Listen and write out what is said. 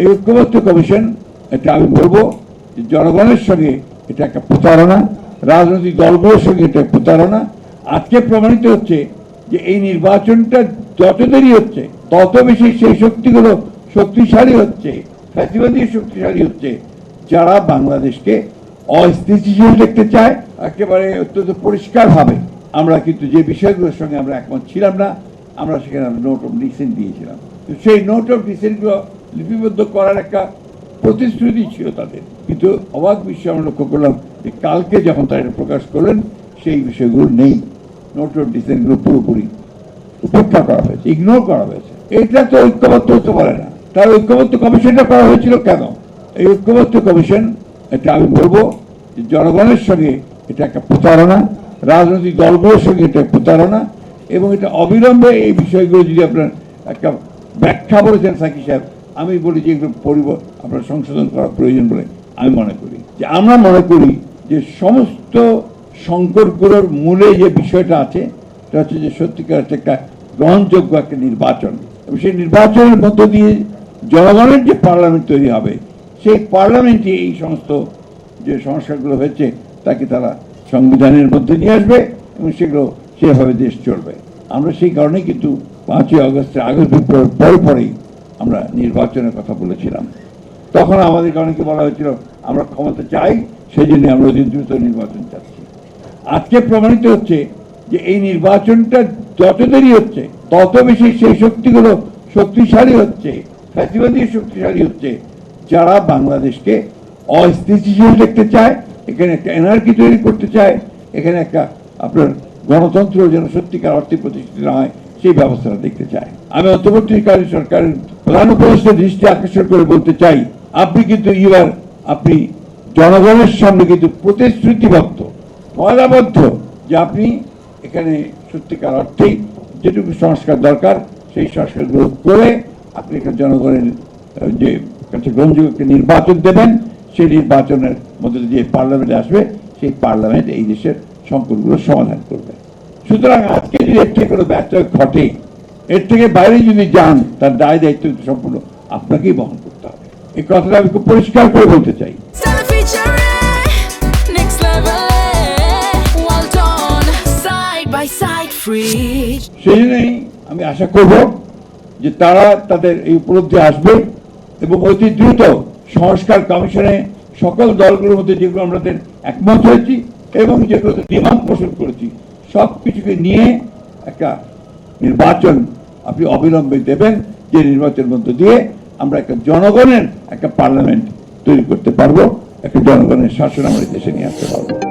এই ঐক্যবদ্ধ কমিশন, এটা আমি বলব জনগণের সঙ্গে এটা একটা প্রতারণা, রাজনৈতিক দলগুলোর সঙ্গে এটা প্রতারণা। আজকে প্রমাণিত হচ্ছে যে এই নির্বাচনটা যত দেরি হচ্ছে, তত বেশি সেই শক্তিগুলো শক্তিশালী হচ্ছে ফ্যাসিবাদী শক্তিশালী হচ্ছে, যারা বাংলাদেশকে অস্থিতিশীল দেখতে চায়, একেবারে অত্যন্ত পরিষ্কারভাবে। আমরা কিন্তু যে বিষয়গুলোর সঙ্গে আমরা একমত ছিলাম না, আমরা সেখানে নোট অফ ডিসেন্ট দিয়েছিলাম। তো সেই নোট অফ ডিসেন্টগুলো লিপিবদ্ধ করার একটা প্রতিশ্রুতি ছিল তাদের। কিন্তু অবাক বিষয় আমরা লক্ষ্য করলাম যে কালকে যখন তারা এটা প্রকাশ করলেন, সেই বিষয়গুলো নেই। নোট অফ ডিসেন্টগুলো পুরোপুরি উপেক্ষা করা হয়েছে ইগনোর করা হয়েছে। এটা তো ঐক্যবদ্ধ হতে পারে না। তার ঐক্যবদ্ধ কমিশনটা করা হয়েছিল কেন? এই ঐক্যবদ্ধ কমিশন, এটা আমি বলব যে জনগণের সঙ্গে এটা একটা প্রতারণা, রাজনৈতিক দলগুলোর সঙ্গে এটা প্রতারণা, এবং এটা অবিলম্বে এই বিষয়গুলো যদি আপনার একটা ব্যাখ্যা বলেছেন সাকি সাহেব আমি বলি যে এগুলো পরিব আপনার সংশোধন করা প্রয়োজন বলে আমি মনে করি। যে আমরা মনে করি যে সমস্ত সংকটগুলোর মূলে যে বিষয়টা আছে, সেটা হচ্ছে যে সত্যিকার হচ্ছে একটা গ্রহণযোগ্য একটা নির্বাচন। এবং সেই নির্বাচনের মধ্য দিয়ে জনগণের যে পার্লামেন্ট তৈরি হবে, সেই পার্লামেন্টে এই সমস্ত যে সংস্কারগুলো হয়েছে, তাকে তারা সংবিধানের মধ্যে নিয়ে আসবে এবং সেগুলো সেভাবে দেশ চলবে। আমরা সেই কারণেই কিন্তু পাঁচই আগস্টের আগস্ট বিপ্লবের পরে পরেই আমরা নির্বাচনের কথা বলেছিলাম। তখন আমাদেরকে অনেকে বলা হয়েছিল, আমরা ক্ষমতা চাই সেই জন্য আমরা দ্রুত নির্বাচন চাচ্ছি। আজকে প্রমাণিত হচ্ছে যে এই নির্বাচনটা যত দেরি হচ্ছে, তত বেশি সেই শক্তিগুলো শক্তিশালী হচ্ছে, ফ্যাসিবাদী শক্তিশালী হচ্ছে, যারা বাংলাদেশকে অস্থিতিশীল দেখতে চায়, এখানে একটা এনার্কি তৈরি করতে চায়, এখানে একটা আপনার গণতন্ত্র যেন সত্যিকার অর্থে প্রতিষ্ঠিত না হয়, সেই ব্যবস্থাটা দেখতে চায়। আমি অন্তর্বর্তীকালীন সরকারের প্রধান দৃষ্টি আকর্ষণ করে বলতে চাই, আপনি কিন্তু এবার, আপনি জনগণের সামনে কিন্তু প্রতিশ্রুতিবদ্ধ ওয়াদাবদ্ধ যে আপনি এখানে সত্যিকার অর্থেই যেটুকু সংস্কার দরকার, সেই সংস্কারগুলো করে আপনি এখানে জনগণের যে কাছে গ্রহণযোগ্য নির্বাচন দেবেন, সেই নির্বাচনের মধ্যে যে পার্লামেন্টে আসবে, সেই পার্লামেন্ট এই দেশের সংকটগুলো সমাধান করবে। সুতরাং আজকে যদি থেকে কোনো ব্যর্থ ঘটে এর থেকে বাইরে যদি যান তার দায় দায়িত্ব সম্পূর্ণ আপনাকেই বহন করতে হবে এই কথাটা আমি খুব পরিষ্কার করে বলতে চাই. সেই জন্যই আমি আশা করব যে তারা তাদের এই উপলব্ধি আসবে এবং অতি দ্রুত সংস্কার কমিশনে সকল দলগুলোর মধ্যে যেগুলো আমাদের একমত হয়েছি এবং যেগুলোতে ডিমান্ড পোষণ করেছি সব কিছুকে নিয়ে একটা নির্বাচন আপনি অবিলম্বে দেবেন যে নির্বাচনের মধ্য দিয়ে আমরা একটা জনগণের একটা পার্লামেন্ট তৈরি করতে পারব, একটা জনগণের শাসন আমাদের দেশে নিয়ে আসতে পারব।